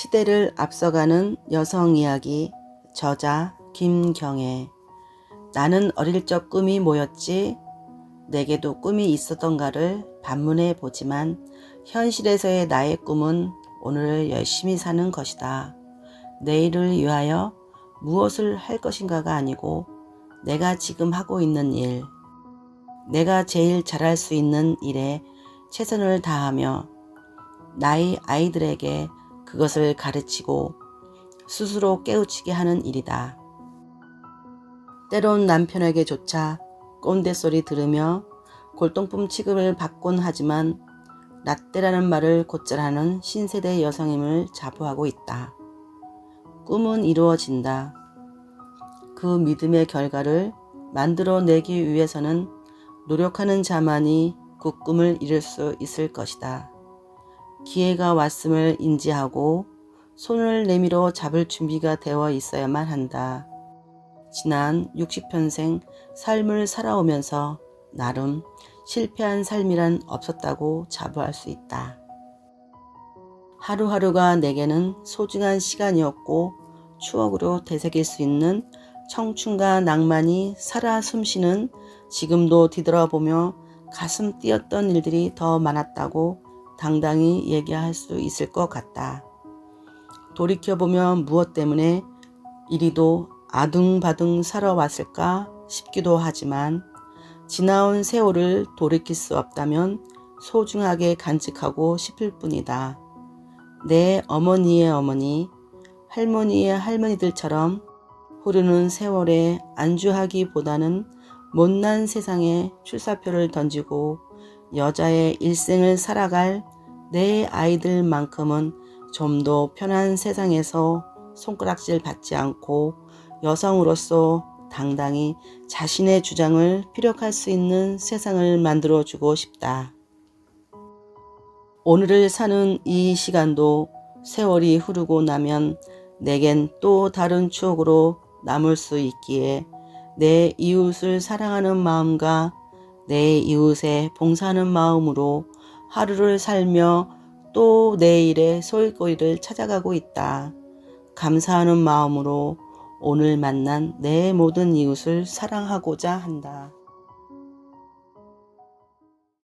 시대를 앞서가는 여성 이야기 저자 김경애 나는 어릴 적 꿈이 뭐였지? 내게도 꿈이 있었던가를 반문해 보지만 현실에서의 나의 꿈은 오늘을 열심히 사는 것이다. 내일을 위하여 무엇을 할 것인가가 아니고 내가 지금 하고 있는 일, 내가 제일 잘할 수 있는 일에 최선을 다하며 나의 아이들에게 그것을 가르치고 스스로 깨우치게 하는 일이다. 때론 남편에게조차 꼰대 소리 들으며 골동품 취급을 받곤 하지만 라떼라는 말을 곧잘하는 신세대 여성임을 자부하고 있다. 꿈은 이루어진다. 그 믿음의 결과를 만들어내기 위해서는 노력하는 자만이 그 꿈을 이룰 수 있을 것이다. 기회가 왔음을 인지하고 손을 내밀어 잡을 준비가 되어 있어야만 한다. 지난 60평생 삶을 살아오면서 나름 실패한 삶이란 없었다고 자부할 수 있다. 하루하루가 내게는 소중한 시간이었고 추억으로 되새길 수 있는 청춘과 낭만이 살아 숨쉬는 지금도 뒤돌아보며 가슴 뛰었던 일들이 더 많았다고 당당히 얘기할 수 있을 것 같다. 돌이켜보면 무엇 때문에 이리도 아둥바둥 살아왔을까 싶기도 하지만 지나온 세월을 돌이킬 수 없다면 소중하게 간직하고 싶을 뿐이다. 내 어머니의 어머니, 할머니의 할머니들처럼 흐르는 세월에 안주하기보다는 못난 세상에 출사표를 던지고 여자의 일생을 살아갈 내 아이들만큼은 좀 더 편한 세상에서 손가락질 받지 않고 여성으로서 당당히 자신의 주장을 피력할 수 있는 세상을 만들어 주고 싶다. 오늘을 사는 이 시간도 세월이 흐르고 나면 내겐 또 다른 추억으로 남을 수 있기에 내 이웃을 사랑하는 마음과 내 이웃에 봉사하는 마음으로 하루를 살며 또 내일의 소일거리를 찾아가고 있다. 감사하는 마음으로 오늘 만난 내 모든 이웃을 사랑하고자 한다.